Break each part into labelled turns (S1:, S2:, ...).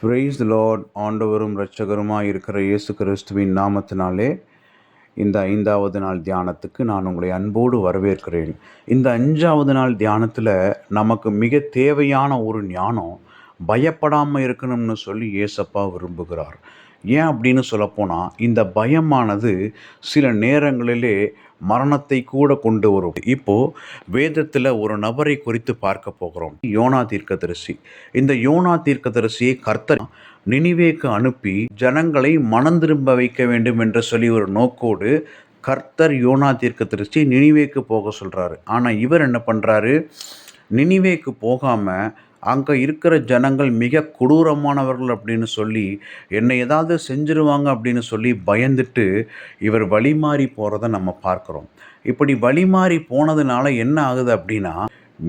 S1: Price Lord ஆண்டவரும் இரட்சகருமாக இருக்கிற இயேசு கிறிஸ்துவின் நாமத்தினாலே இந்த ஐந்தாவது நாள் தியானத்துக்கு நான் உங்களை அன்போடு வரவேற்கிறேன். இந்த அஞ்சாவது நாள் தியானத்தில் நமக்கு மிக தேவையான ஒரு ஞானம் பயப்படாமல் இருக்கணும்னு சொல்லி ஏசப்பா விரும்புகிறார். ஏன் அப்படின்னு சொல்லப்போனால் இந்த பயமானது சில நேரங்களிலே மரணத்தை கூட கொண்டு வரும். இப்போ வேதத்தில் ஒரு நபரை குறித்து பார்க்க போகிறோம். யோனா தீர்க்கதரிசி. இந்த யோனா தீர்க்கதரிசியை கர்த்தர் நினிவேக்கு அனுப்பி ஜனங்களை மனம் திரும்ப வைக்க வேண்டும் என்று சொல்லி ஒரு நோக்கோடு கர்த்தர் யோனா தீர்க்கதரிசி நினிவேக்கு போக சொல்கிறாரு ஆனால் இவர் என்ன பண்ணுறாரு நினிவேக்கு போகாமல் அங்கே இருக்கிற ஜனங்கள் மிக கொடூரமானவர்கள் அப்படின்னு சொல்லி என்னை ஏதாவது செஞ்சிருவாங்க அப்படின்னு சொல்லி பயந்துட்டு இவர் வழிமாறி போகிறத நம்ம பார்க்குறோம். இப்படி வழிமாறி போனதுனால என்ன ஆகுது அப்படின்னா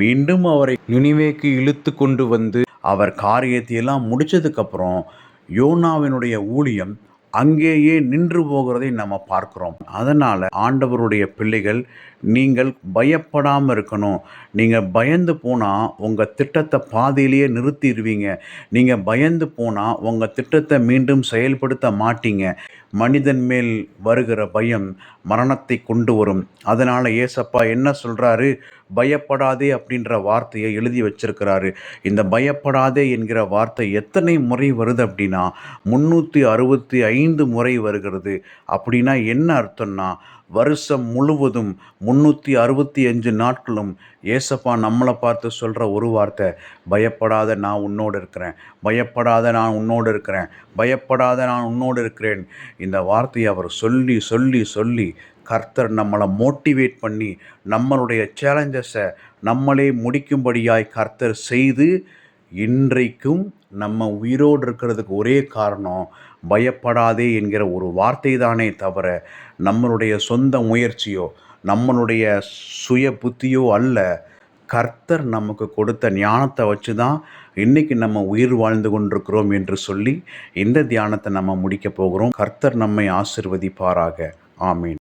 S1: மீண்டும் அவரை நினைவேக்கு இழுத்து கொண்டு வந்து அவர் காரியத்தையெல்லாம் முடித்ததுக்கப்புறம் யோனாவினுடைய ஊழியம் அங்கேயே நின்று போகிறதை நம்ம பார்க்குறோம். அதனால் ஆண்டவருடைய பிள்ளைகள் நீங்கள் பயப்படாமல் இருக்கணும். நீங்கள் பயந்து போனால் உங்கள் திட்டத்தை பாதியிலேயே நிறுத்திடுவீங்க. நீங்கள் பயந்து போனால் உங்கள் திட்டத்தை மீண்டும் செயல்படுத்த மாட்டீங்க. மனிதன் மேல் வருகிற பயம் மரணத்தை கொண்டு வரும். அதனால் ஏசப்பா என்ன சொல்கிறாரு பயப்படாதே அப்படின்ற வார்த்தையை எழுதி வச்சிருக்கிறாரு. இந்த பயப்படாதே என்கிற வார்த்தை எத்தனை முறை வருது அப்படின்னா முந்நூற்றி அறுபத்தி ஐந்து முறை வருகிறது. அப்படின்னா என்ன அர்த்தம்னா வருஷம் முழுவதும் முந்நூற்றி அறுபத்தி அஞ்சு நாட்களும் ஏசப்பா நம்மளை பார்த்து சொல்கிற ஒரு வார்த்தை பயப்படாத நான் உன்னோடு இருக்கிறேன் பயப்படாத நான் உன்னோடு இருக்கிறேன் பயப்படாத நான் உன்னோடு இருக்கிறேன். இந்த வார்த்தையை அவர் சொல்லி சொல்லி சொல்லி கர்த்தர் நம்மளை மோட்டிவேட் பண்ணி நம்மளுடைய சேலஞ்சஸை நம்மளே முடிக்கும்படியாய் கர்த்தர் செய்து இன்றைக்கும் நம்ம உயிரோடு இருக்கிறதுக்கு ஒரே காரணம் பயப்படாதே என்கிற ஒரு வார்த்தை தானே தவிர நம்மளுடைய சொந்த முயற்சியோ நம்மளுடைய சுய புத்தியோ அல்ல. கர்த்தர் நமக்கு கொடுத்த ஞானத்தை வச்சு தான் இன்றைக்கி நம்ம உயிர் வாழ்ந்து கொண்டிருக்கிறோம் என்று சொல்லி இந்த தியானத்தை நம்ம முடிக்க போகிறோம். கர்த்தர் நம்மை ஆசிர்வதிப்பாராக. ஆமீன்.